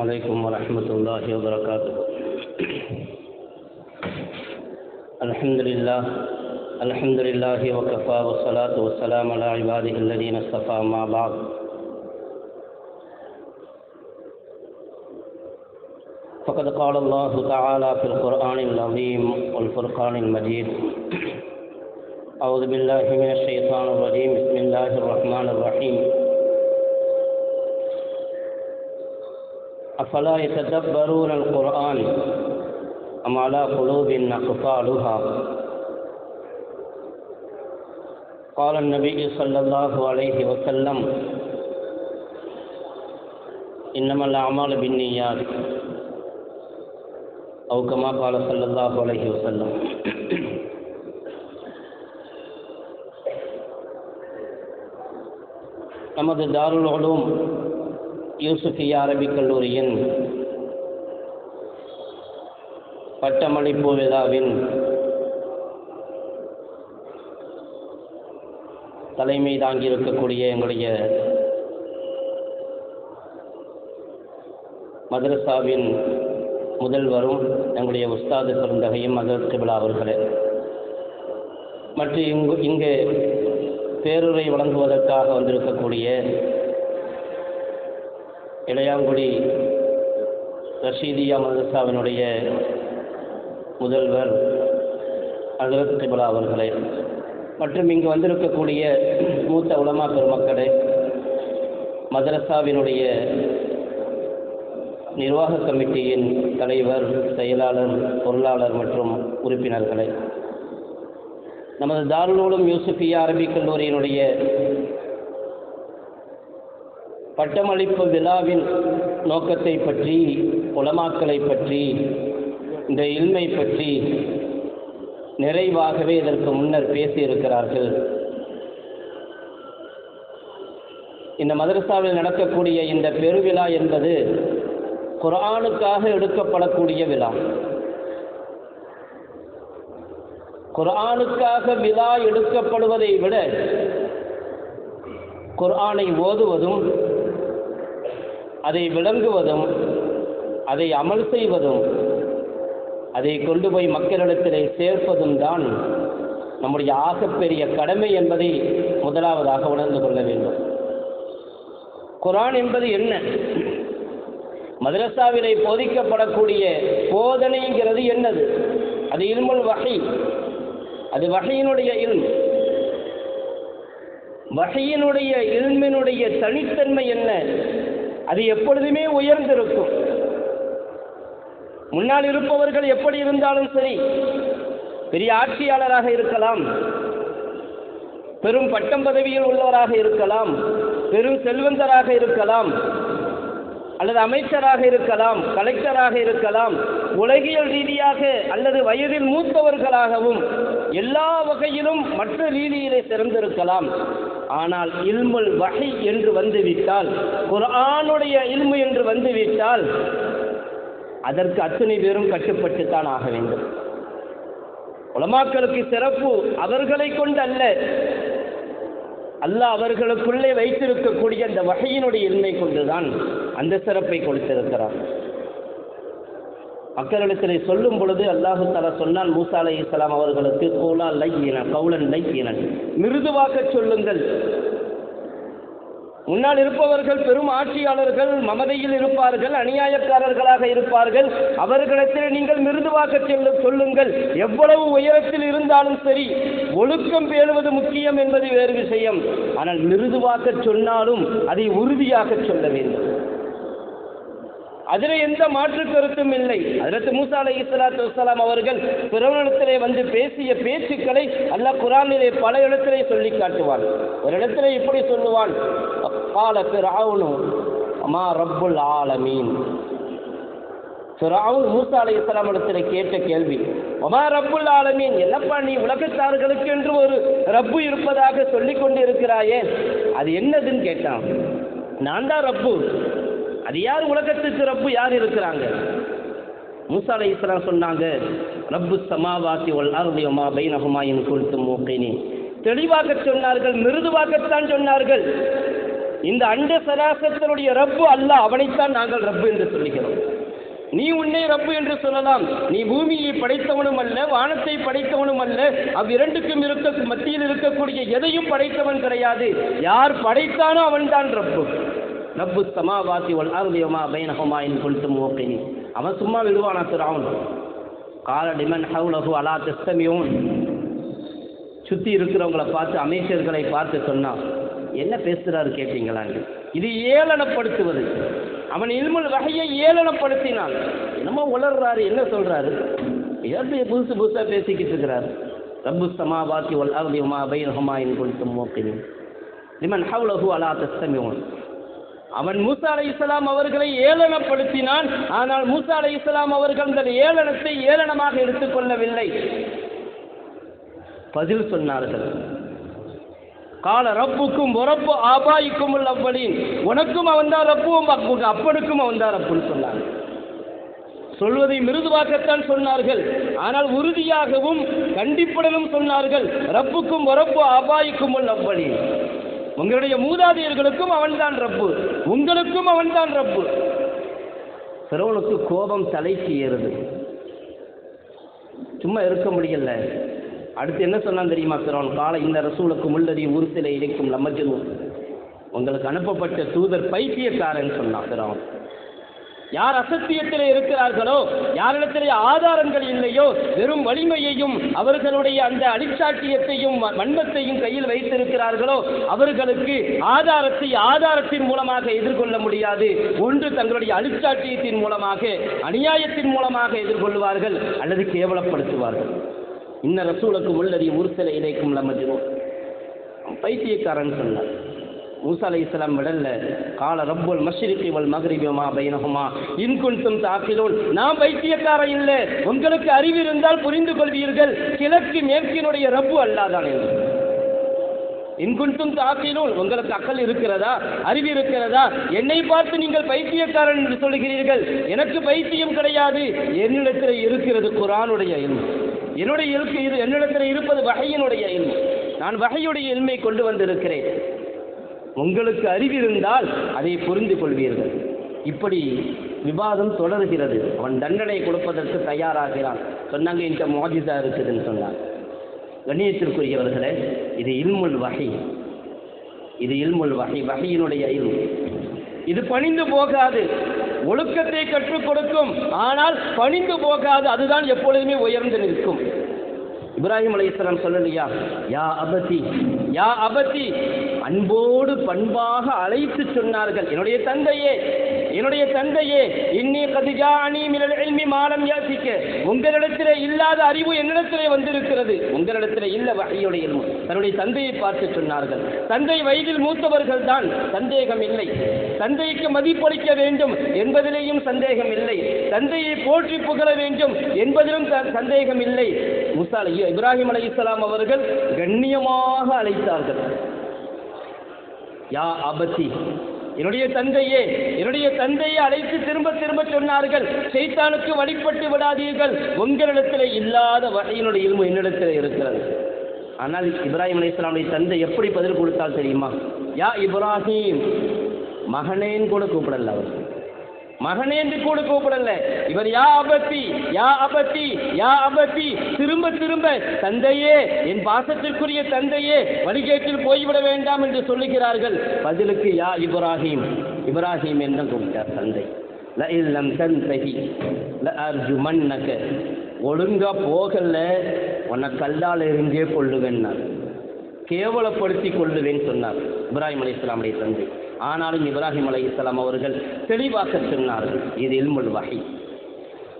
عليكم ورحمة الله وبركاته. الحمد لله الحمد لله وكفى والصلاة والسلام على عباده الذين اصطفى ما بعد. فقد قال الله تعالى في القرآن العظيم والفرقان المجيد أعوذ بالله من الشيطان الرجيم بسم الله الرحمن الرحيم. أفلا يتدبرون القرآن أم على قلوب أقفالها قال النبي صلى الله عليه وسلم إنما الأعمال بالنيات أو كما قال صلى الله عليه وسلم நமது தாருல் உலூம் யூசுஃபிய அரபிக் கல்லூரியின் பட்டமளிப்பு விழாவின் தலைமை தாங்கி இருக்கக்கூடிய எங்களுடைய மதரசாவின் முதல்வரும் எங்களுடைய உஸ்தாது பெருந்தகையும் மதரத் விழா அவர்களே. மற்றும் இங்கு இங்கே பேருரை வழங்குவதற்காக வந்திருக்கக்கூடிய இளையாங்குடி ரஷீதியா மதரசாவினுடைய முதல்வர் ஹசரத் திபுலா அவர்களே. மற்றும் இங்கு வந்திருக்கக்கூடிய மூத்த உலமா பெருமக்களே மதரசாவினுடைய நிர்வாக கமிட்டியின் தலைவர் செயலாளர் பொருளாளர் மற்றும் உறுப்பினர்களே. நமது தாருலூலும் யூசுஃபியா அரபிக் கல்லூரியினுடைய பட்டமளிப்பு விழாவின் நோக்கத்தை பற்றி உலமாக்களை பற்றி இந்த இல்மை பற்றி நிறைவாகவே இதற்கு முன்னர் பேசியிருக்கிறார்கள். இந்த மதரசாவில் நடக்கக்கூடிய இந்த பெருவிழா என்பது குரானுக்காக எடுக்கப்படக்கூடிய விழா. குரானுக்காக விழா எடுக்கப்படுவதை விட குர்ஆனை ஓதுவதும் அதை விளங்குவதும் அதை அமல் செய்வதும் அதை கொண்டு போய் மக்களிடத்திலே சேர்ப்பதும் தான் நம்முடைய ஆகப்பெரிய கடமை என்பதை முதலாவதாக உணர்ந்து கொள்ள வேண்டும். குரான் என்பது என்ன? மதரசாவிலே போதிக்கப்படக்கூடிய போதனைங்கிறது என்னது? அது இல்முல் வகை அது வகையினுடைய இல்ம். வகையினுடைய இல்மினுடைய தனித்தன்மை என்ன? அது எப்பொழுதுமே உயர்ந்திருக்கும். முன்னால் இருப்பவர்கள் எப்படி இருந்தாலும் சரி பெரிய ஆட்சியாளராக இருக்கலாம் பெரும் பட்டம் பதவியில் உள்ளவராக இருக்கலாம் பெரும் செல்வந்தராக இருக்கலாம் அல்லது அமைச்சராக இருக்கலாம் கலெக்டராக இருக்கலாம் உலகியல் ரீதியாக அல்லது வயதில் மூத்தவர்களாகவும் எல்லா வகையிலும் மற்ற ரீதியிலே சிறந்திருக்கலாம். ஆனால் இல்முல் வகை என்று வந்துவிட்டால் குரானுடைய இல்மு என்று வந்துவிட்டால் அதற்கு அத்தனை பேரும் கட்டுப்பட்டுத்தான் ஆக வேண்டும். உலமாக்களுக்கு சிறப்பு அவர்களை கொண்டு அல்ல அல்லாஹ் அவர்களுக்குள்ளே வைத்திருக்கக்கூடிய அந்த வகையினுடைய இன்மை கொண்டுதான் அந்த சிறப்பை கொடுத்திருக்கிறார். மக்களிடத்தில் சொல்லும் பொழுது அல்லாஹு தலா சொன்னால் மூசா அலை இஸ்லாம் அவர்களுக்கு கோலா லையின கவுலன் லையினன் மிருதுவாக்க சொல்லுங்கள். முன்னால் இருப்பவர்கள் பெரும் ஆட்சியாளர்கள் மமதையில் இருப்பார்கள் அநியாயக்காரர்களாக இருப்பார்கள். அவர்களிடத்தில் நீங்கள் மிருதுவாக்க செல்ல சொல்லுங்கள். எவ்வளவு உயரத்தில் இருந்தாலும் சரி ஒழுக்கம் பேணுவது முக்கியம் என்பது வேறு விஷயம். ஆனால் மிருதுவாக்க சொன்னாலும் அதை உறுதியாக சொல்ல வேண்டும். அதில் எந்த மாற்று கருத்தும் இல்லை. அதற்கு மூசா அலை இஸ்லாத்து வலாம் அவர்கள் பிறவனிடத்திலே வந்து பேசிய பேச்சுக்களை அல்ல குரானிலே பல இடத்திலே சொல்லி காட்டுவான். ஒரு இடத்திலே இப்படி சொல்லுவான் கால பிராவுனு அம்மா ரப்புல் ஆலமீன். ஃபிரௌன் மூசா அலை இஸ்லாம் இடத்துல கேட்ட கேள்வி ஒமா ரப்புல் ஆலமீன் என்னப்பா நீ உலகத்தார்களுக்கு என்று ஒரு ரப்பு இருப்பதாக சொல்லிக் கொண்டு இருக்கிறாயே அது என்னதுன்னு கேட்டான். நான் தான் ரப்பு. அது யார் உலகத்துக்கு ரப்பு? யார் இருக்கிறாங்க? மூசா அலை இஸ்லாம் சொன்னாங்க ரப்பு சமாவாசி ஒல் அருளியமா பைனகுமாயின் குறித்து மூக்கினி தெளிவாக சொன்னார்கள் மிருதுவாகத்தான் சொன்னார்கள். இந்த அண்ட சராசரத்தினுடைய ரப்பு அல்ல அவனைத்தான் நாங்கள் ரப்பு என்று சொல்லுகிறோம் நீ உன்னை ரப்பு என்று சொல்லலாம். நீ பூமியை படைத்தவனும் அல்ல வானத்தை படைத்தவனும் அல்ல. அவ்விரண்டுக்கும் இருக்க மத்தியில் இருக்கக்கூடிய எதையும் படைத்தவன் கிடையாது. யார் படைத்தானோ அவன்தான் ரப்பு. ரப்பு சமாவாசி வல் அருதியமா பைனஹுமா இன் கொளுத்தும் மூக்கினி. அவன் சும்மா விடுவானா திராவன் கால டிமன் ஹவுலஹு அலா தெஸ்தமியோன். சுற்றி இருக்கிறவங்கள பார்த்து அமைச்சர்களை பார்த்து சொன்னான் என்ன பேசுகிறாரு கேட்டீங்களாங்க இது ஏளனப்படுத்துவது. அவன் இல்முல் வகையை ஏளனப்படுத்தினான். என்னமோ உளர்றாரு என்ன சொல்கிறாரு ஏதாவது புதுசு புதுசாக பேசிக்கிட்டு இருக்கிறார். ரப்பு சமாவாத்தி பாத்தி அர்தி உமா பைனஹுமா இன் குல்தும் மூக்கினி. லிமன் ஹவுலஹு அலா தஸ்தமியோன். அவன் மூசா அலை இஸ்லாம் அவர்களை ஏளனப்படுத்தினான். ஆனால் மூசா அலை இஸ்லாம் அவர்கள் அந்த ஏளனத்தை ஏளனமாக எடுத்துக்கொள்ளவில்லை பதில் சொன்னார்கள். கால ரப்புக்கும் உறப்பு ஆபாய்க்கும் அவ்வளின் உனக்கும் அவன்தான் ரப்பும் உங்க அப்பனுக்கும் அவன்தான் ரப்புன்னு சொன்னாங்க சொல்வதை மிருதுவாக்கத்தான் சொன்னார்கள். ஆனால் உறுதியாகவும் கண்டிப்புடனும் சொன்னார்கள். ரப்புக்கும் உறப்பு ஆபாய்க்கும் அவ்வளின் உங்களுடைய மூதாதையர்களுக்கும் அவன்தான் ரப்பு. உங்களுக்கும் அவன்தான் ரப்பு. பிறவனுக்கு கோபம் தலைக்கு ஏறுது சும்மா இருக்க முடியல. அடுத்து என்ன சொன்னான் தெரியுமா சிறவன்? காலை இந்த ரசூலுக்கு முள்ளதி உருத்தில இணைக்கும் லம்மஜனு. உங்களுக்கு அனுப்பப்பட்ட தூதர் பைத்தியக்காரன் சொன்னான் சிறவன். யார் அசத்தியத்தில் இருக்கிறார்களோ யாரிடத்திலே ஆதாரங்கள் இல்லையோ வெறும் வலிமையையும் அவர்களுடைய அந்த அடிச்சாட்டியத்தையும் வன்மத்தையும் கையில் வைத்திருக்கிறார்களோ அவர்களுக்கு ஆதாரத்தை ஆதாரத்தின் மூலமாக எதிர்கொள்ள முடியாது. ஒன்று தங்களுடைய அடிச்சாட்டியத்தின் மூலமாக அநியாயத்தின் மூலமாக எதிர்கொள்வார்கள் அல்லது கேவலப்படுத்துவார்கள். இன்ன ரசூலுக்கு உள்ளதி உருசலை இணைக்கும் லமஜினோ பைத்தியக்காரன் சொன்னார் மூசா அலை இஸ்லாம் விடல கால ரப்புல் மஷ்ரிகி வல் மக்ரிபி மா பைனஹுமா? இன் குன்தும் தாக்கிலூன். நான் பைத்தியக்கார இல்லை. உங்களுக்கு அறிவு இருந்தால் புரிந்து கொள்வீர்கள். கிழக்கு மேற்கினுடைய ரப்பு அல்லாதான் என்று. இன்குன்தும் தாக்கிலூன். உங்களுக்கு அக்கல் இருக்கிறதா? அறிவு இருக்கிறதா? என்னை பார்த்து நீங்கள் பைத்தியக்காரன் என்று சொல்கிறீர்கள். எனக்கு பைத்தியம் கிடையாது. என்னிடத்தில் இருக்கிறது குரானுடைய இல்மு. என்னுடைய இருக்கு இது என்னிடத்தில் இருப்பது வகையினுடைய இல்மு. நான் வகையுடைய இல்மை கொண்டு வந்திருக்கிறேன். உங்களுக்கு அறிவு இருந்தால் அதை புரிந்து கொள்வீர்கள். இப்படி விவாதம் தொடர்கிறது. அவன் தண்டனை கொடுப்பதற்கு தயாராகிறான். சொன்னாங்க இந்த மோஜிதா இருக்குதுன்னு சொன்னான் கண்ணியத்திற்குரியவர்களே இது இல்முல் வகை இது இல்முல் வகை வகையினுடைய இல்மு. இது பணிந்து போகாது. ஒழுக்கத்தை கற்றுக் கொடுக்கும். ஆனால் பணிந்து போகாது. அதுதான் எப்பொழுதுமே உயர்ந்து நிற்கும். இப்ராஹிம் அலைஹிஸ்ஸலாம் சொல்லலையா? யா அபதி யா அபதி. அன்போடு பண்பாக அழைத்து சொன்னார்கள். என்னுடைய தந்தையே என்னுடைய தந்தையே இன்னி கதிஜானி மினல் இல்மி மாலம் யாசிக்க. உங்களிடத்திலே இல்லாத அறிவு என்னிடத்திலே வந்திருக்கிறது. உங்களிடத்திலே இல்ல வகையுடைய தன்னுடைய தந்தையை பார்த்து சொன்னார்கள். தந்தை வயதில் மூத்தவர்கள் தான். சந்தேகம் இல்லை. தந்தைக்கு மதிப்பளிக்க வேண்டும் என்பதிலேயும் சந்தேகம் இல்லை. தந்தையை போற்றி புகழ வேண்டும் என்பதிலும் சந்தேகம் இல்லை. முசா அலை இப்ராஹிம் அலி இஸ்லாம் அவர்கள் கண்ணியமாக அழைத்தார்கள். யா அபத்தி என்னுடைய தந்தையே என்னுடைய தந்தையை அழைத்து திரும்ப திரும்ப சொன்னார்கள். சைத்தானுக்கு வழிபட்டு விடாதீர்கள். உங்களிடத்தில் இல்லாத வகையினுடைய இல்மு என்னிடத்தில் இருக்கிறது. ஆனால் இப்ராஹிம் அலைஹிஸ்ஸலாமுடைய தந்தை எப்படி பதில் கொடுத்தால் தெரியுமா? யா இப்ராஹிம் மகனேன்னு கூட கூப்பிடல அவர் மகனே என்று கூட கூப்பிடல. இவர் யா அபத்தி யா அபத்தி யா அபத்தி. திரும்ப திரும்ப தந்தையே என் பாசத்திற்குரிய தந்தையே வழிகேட்டில் போய்விட வேண்டாம் என்று சொல்லுகிறார்கள். பதிலுக்கு யா இப்ராஹிம். இப்ராஹிம் என்று கூப்பிட்டார் தந்தை. லஇல்லம் அர்ஜுமன் லஅர்ஜுமன்னக ஒழுங்கா போகல. உன்னை கல்லால் எரிஞ்சே கொள்ளுவேன் நான் கேவலப்படுத்தி கொள்ளுவேன் சொன்னார். இப்ராஹிம் அலி இஸ்லாமுடைய தந்தை. ஆனாலும் இப்ராஹிம் அலி இஸ்லாம் அவர்கள் தெளிவாக சொன்னார்கள் இது இல்முல் வகை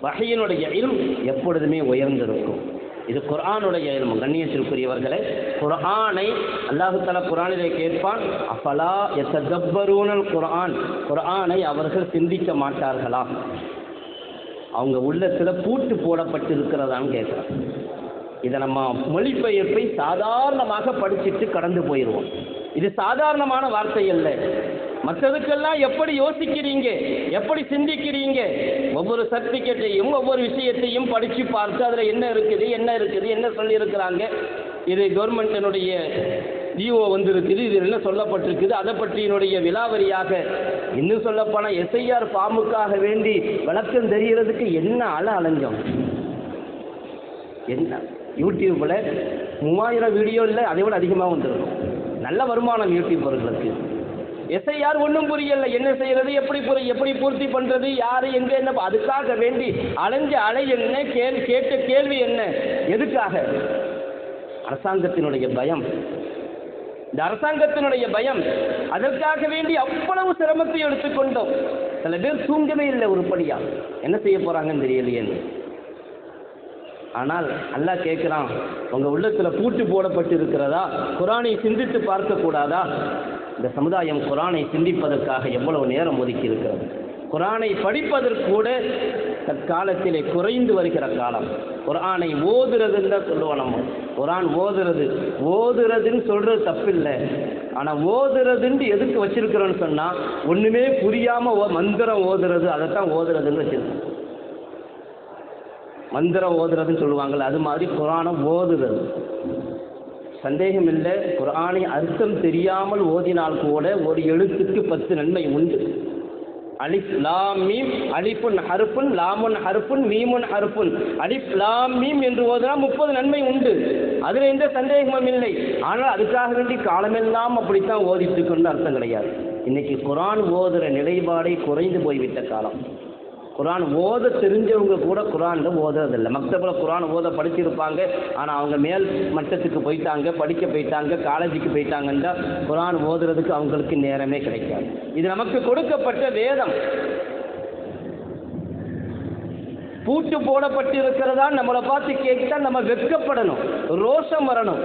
வகையினுடைய இல்ம் எப்பொழுதுமே உயர்ந்திருக்கும். இது குரானுடைய இல்மு. கண்ணியத்திற்குரியவர்களே குரானை அல்லாஹு தஆலா குரானிலே கேட்பான் அப்பலா எத்தப்பரூனல் குரான் குரானை அவர்கள் சிந்திக்க மாட்டார்களா? அவங்க உள்ளத்தில் பூட்டு போடப்பட்டு இருக்கிறதான்னு கேட்குறான். இதை நம்ம மொழிபெயர்ப்பை சாதாரணமாக படிச்சுட்டு கடந்து போயிடுவோம் இது சாதாரணமான வார்த்தை அல்ல. மற்றதுக்கெல்லாம் எப்படி யோசிக்கிறீங்க? எப்படி சிந்திக்கிறீங்க? ஒவ்வொரு சர்டிஃபிகேட்டையும் ஒவ்வொரு விஷயத்தையும் படித்து பார்த்து அதில் என்ன இருக்குது என்ன இருக்குது என்ன சொல்லியிருக்கிறாங்க? இது கவர்மெண்ட்டினுடைய ஜிஓ வந்திருக்குது இது என்ன சொல்லப்பட்டிருக்குது அதை பற்றியினுடைய விலாவரியாக இன்னும் சொல்லப்போனால் எஸ்ஐஆர் ஃபார்முக்காக வேண்டி விளக்கம் தெரிகிறதுக்கு என்ன அல அலைஞ்சோம் என்ன? யூடியூப்பில் மூவாயிரம் வீடியோ இல்லை அதை விட அதிகமாக வந்துருக்கும் நல்ல வருமானம் யூடியூபர்களுக்கு எஸ்ஐஆர் ஒன்றும் புரியல என்ன செய்யறது எப்படி புரிய எப்படி பூர்த்தி பண்ணுறது யார் எங்கே என்ன அதுக்காக வேண்டி அலைஞ்ச அலை என்ன கேள் கேட்ட கேள்வி என்ன எதுக்காக? அரசாங்கத்தினுடைய பயம். இந்த அரசாங்கத்தினுடைய பயம் அதற்காக வேண்டி அவ்வளவு சிரமத்தை எடுத்துக்கொண்டோம் சில பேர் தூங்கவே இல்லை உருப்படியா. என்ன செய்ய போறாங்கன்னு தெரியலையேன்னு ஆனால் அல்லாஹ் கேட்குறான் உங்கள் உள்ளத்தில் பூட்டு போடப்பட்டு இருக்கிறதா குரானை சிந்தித்து பார்க்கக்கூடாதா இந்த சமுதாயம் குரானை சிந்திப்பதற்காக எவ்வளவு நேரம் ஒதுக்கி இருக்கிறது குரானை படிப்பதற்கு கூட தற்காலத்திலே குறைந்து வருகிற காலம். குரானை ஓதுறதுன்னு தான் சொல்லுவோம் நம்ம. குரான் ஓதுறது ஓதுறதுன்னு சொல்றது தப்பில்லை. ஆனால் ஓதுறதுன்னு எதுக்கு வச்சிருக்கிறோன்னு சொன்னால் ஒன்றுமே புரியாமல் ஓ- மந்திரம் ஓதுறது அதைத்தான் ஓதுறதுன்னு வச்சிருக்கோம். மந்திரம் ஓதுறதுன்னு சொல்லுவாங்கள்ல அது மாதிரி குரானம் ஓதுறது. சந்தேகம் இல்லை குரானை அர்த்தம் தெரியாமல் ஓதினால் கூட ஒரு எழுத்துக்கு பத்து நன்மை உண்டு. அலிப் லாம் மீம் அலிப்புன் ஹருப்புன் லாமுன் ஹருப்புன் மீமுன் ஹருப்புன் அலிப் லாம் மீம் என்று ஓதுனா முப்பது நன்மை உண்டு. அதில் எந்த சந்தேகமும் இல்லை. ஆனால் அதுக்காக வேண்டி காலமெல்லாம் அப்படித்தான் ஓதிட்டு கொண்டு அர்த்தம் கிடையாது. இன்னைக்கு குரான் ஓதுற நிலைப்பாடை குறைந்து போய்விட்ட காலம். குரான் ஓத தெரிஞ்சவங்க கூட குரானில் ஓதுறதில்லை. மக்தபில் குரான் ஓத படிச்சிருப்பாங்க. ஆனால் அவங்க மேல் மட்டத்துக்கு போயிட்டாங்க படிக்க போயிட்டாங்க காலேஜுக்கு போயிட்டாங்கன்னா குரான் ஓதுறதுக்கு அவங்களுக்கு நேரமே கிடைக்காது. இது நமக்கு கொடுக்கப்பட்ட வேதம். பூட்டு போடப்பட்டிருக்கிறதா நம்மளை பார்த்து கேட்டால் நம்ம வெட்கப்படணும். ரோஷம் வரணும்.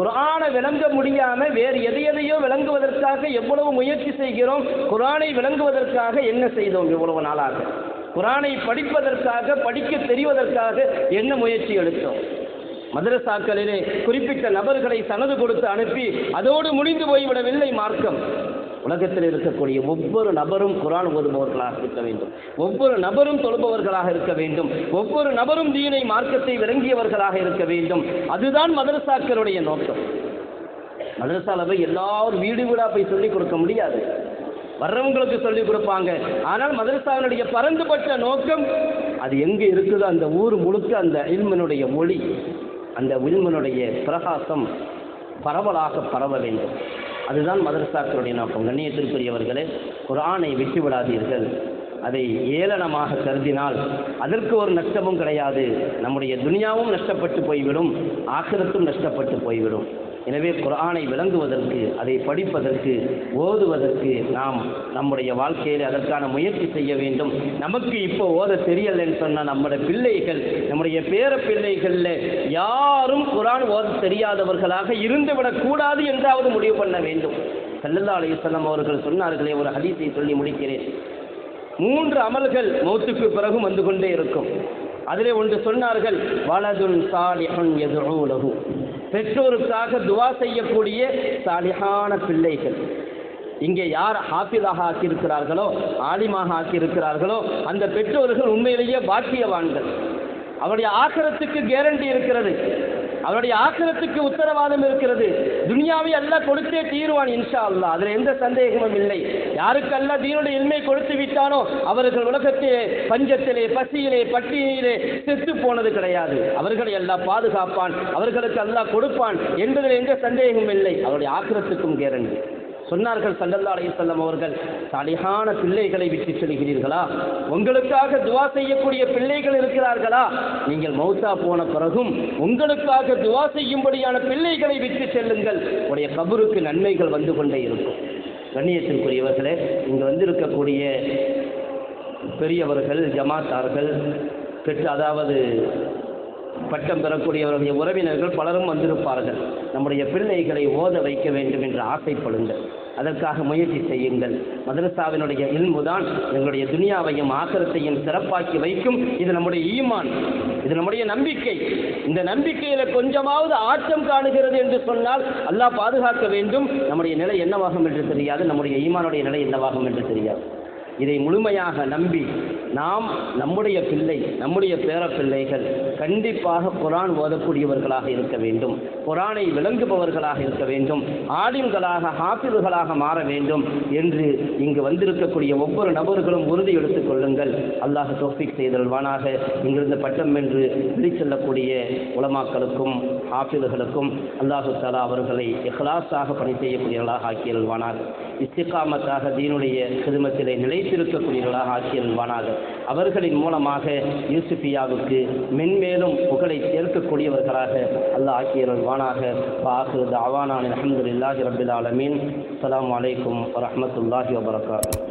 குரானை விளங்க முடியாம வேறு எதை எதையோ விளங்குவதற்காக எவ்வளவு முயற்சி செய்கிறோம் குரானை விளங்குவதற்காக என்ன செய்தோம் இவ்வளவு நாளாக? குரானை படிப்பதற்காக படிக்க தெரிவதற்காக என்ன முயற்சி எடுத்தோம்? மதரசாக்களிலே குறிப்பிட்ட நபர்களை சனது கொடுத்து அனுப்பி அதோடு முடிந்து போய்விடவில்லை மார்க்கம். உலகத்தில் இருக்கக்கூடிய ஒவ்வொரு நபரும் குரான் ஓதுபவர்களாக இருக்க வேண்டும். ஒவ்வொரு நபரும் தொழுபவர்களாக இருக்க வேண்டும். ஒவ்வொரு நபரும் தீனை மார்க்கத்தை விளங்கியவர்களாக இருக்க வேண்டும். அதுதான் மதரசாக்களுடைய நோக்கம். மதரசால போய் எல்லாரும் வீடு வீடா போய் சொல்லிக் கொடுக்க முடியாது. வர்றவங்களுக்கு சொல்லிக் கொடுப்பாங்க. ஆனால் மதரசாவினுடைய பரந்துபட்ட நோக்கம் அது எங்கே இருக்குதோ அந்த ஊர் முழுக்க அந்த இல்மனுடைய ஒளி அந்த இல்மனுடைய பிரகாசம் பரவலாக பரவ வேண்டும். அதுதான் மதரசாக்களுடைய நோக்கம். கண்ணியத்திற்குரியவர்களே குரானை விட்டு விடாதீர்கள் அதை ஏளனமாக கருதினால் அதற்கு ஒரு நஷ்டமும் கிடையாது. நம்முடைய துனியாவும் நஷ்டப்பட்டு போய்விடும் ஆக்கிரத்தும் நஷ்டப்பட்டு போய்விடும். எனவே குரானை விளங்குவதற்கு அதை படிப்பதற்கு ஓதுவதற்கு நாம் நம்முடைய வாழ்க்கையில் அதற்கான முயற்சி செய்ய வேண்டும். நமக்கு இப்போ ஓத தெரியலைன்னு சொன்ன நம்முடைய பிள்ளைகள் நம்முடைய பேர பிள்ளைகளில் யாரும் குரான் ஓத தெரியாதவர்களாக இருந்துவிடக் கூடாது என்றாவது முடிவு பண்ண வேண்டும். சல்லல்லா அலைஹிஸ்ஸலாம் அவர்கள் சொன்னார்களே ஒரு ஹதீஸை சொல்லி முடிக்கிறேன். மூன்று அமல்கள் மௌத்துக்கு பிறகும் வந்து கொண்டே இருக்கும். அதிலே ஒன்று சொன்னார்கள் வலதுன் சாலிஹன் எதுவும் லஹு. பெற்றோருக்காக துவா செய்யக்கூடிய சாலிகான பிள்ளைகள். இங்கே யார் ஹாஃபிதாக ஆக்கியிருக்கிறார்களோ ஆலிமாக ஆக்கியிருக்கிறார்களோ அந்த பெற்றோர்கள் உண்மையிலேயே பாக்கியவான்கள். அவருடைய ஆக்கிரத்துக்கு கேரண்டி இருக்கிறது. அவருடைய ஆக்கிரத்துக்கு உத்தரவாதம் இருக்கிறது. துனியாவை எல்லாம் கொடுத்தே தீருவான் இன்ஷா அல்லா அதில் எந்த சந்தேகமும் இல்லை. யாருக்கு அல்ல தீனுடைய இன்மை கொடுத்து விட்டானோ அவர்கள் உலகத்திலே பஞ்சத்திலே பசியிலே பட்டினியிலே செத்து போனது கிடையாது. அவர்களை எல்லாம் பாதுகாப்பான். அவர்களுக்கு அல்லாஹ் கொடுப்பான் என்பதில் எந்த சந்தேகமும் இல்லை. அவருடைய ஆக்கிரத்துக்கும் கேரண்டி சொன்னார்கள் சல்லல்லா அலைஹிஸ்ஸலாம் அவர்கள் சலிகான பிள்ளைகளை விட்டு செல்கிறீர்களா? உங்களுக்காக துவா செய்யக்கூடிய பிள்ளைகள் இருக்கிறார்களா? நீங்கள் மௌத்தா போன பிறகும் உங்களுக்காக துவா செய்யும்படியான பிள்ளைகளை விட்டு செல்லுங்கள். உடைய கபருக்கு நன்மைகள் வந்து கொண்டே இருக்கும். கண்ணியத்திற்குரியவர்களே இங்கு வந்திருக்கக்கூடிய பெரியவர்கள் ஜமாத்தார்கள் பெற்று அதாவது பட்டம் பெறக்கூடியவர்களுடைய உறவினர்கள் பலரும் வந்திருப்பார்கள். நம்முடைய பிள்ளைகளை ஓத வைக்க வேண்டும் என்று ஆசைப்படுங்கள். அதற்காக முயற்சி செய்யுங்கள். மதரசாவினுடைய இன்புதான் எங்களுடைய துனியாவையும் ஆசிரத்தையும் சிறப்பாக்கி வைக்கும். இது நம்முடைய ஈமான் இது நம்முடைய நம்பிக்கை. இந்த நம்பிக்கையில கொஞ்சமாவது ஆட்டம் காணுகிறது என்று சொன்னால் அல்லாஹ் பாதுகாக்க வேண்டும். நம்முடைய நிலை என்னவாகும் என்று தெரியாது நம்முடைய ஈமானுடைய நிலை என்னவாகும் என்று தெரியாது. இதை முழுமையாக நம்பி நாம் நம்முடைய பிள்ளை நம்முடைய பேர பிள்ளைகள் கண்டிப்பாக குரான் ஓதக்கூடியவர்களாக இருக்க வேண்டும். குரானை விளங்குபவர்களாக இருக்க வேண்டும். ஆலிம்களாக ஹாஃபில்களாக மாற வேண்டும் என்று இங்கு வந்திருக்கக்கூடிய ஒவ்வொரு நபர்களும் உறுதி எடுத்துக் கொள்ளுங்கள். அல்லாஹ் தோஃபிக் செய்தல்வானாக. இங்கிருந்து பட்டம் என்று வெளிச்செல்லக்கூடிய உலமாக்களுக்கும் ஹாஃபில்களுக்கும் அல்லாஹு தாலா அவர்களை இஹ்லாஸாக பணி செய்யக்கூடியவர்களாக ஆக்கியல்வானாக. இஸ்திகாமத்தாக தீனுடைய கிருமத்திலே நிலைத்திருக்கக்கூடியவர்களாக ஆக்கியல்வானாக. அவர்களின் மூலமாக யூசுஃபியாவுக்கு மேலும் புகழை சேர்க்கக்கூடியவர்களாக அல்லாஹ் ஆக்கியல்வானாக பாஹு அஹமது இல்லாஹி ரபில் ஆலமீன். அலாம் அலைக்கும் வரமத்துல்லாஹி வபரகாத்து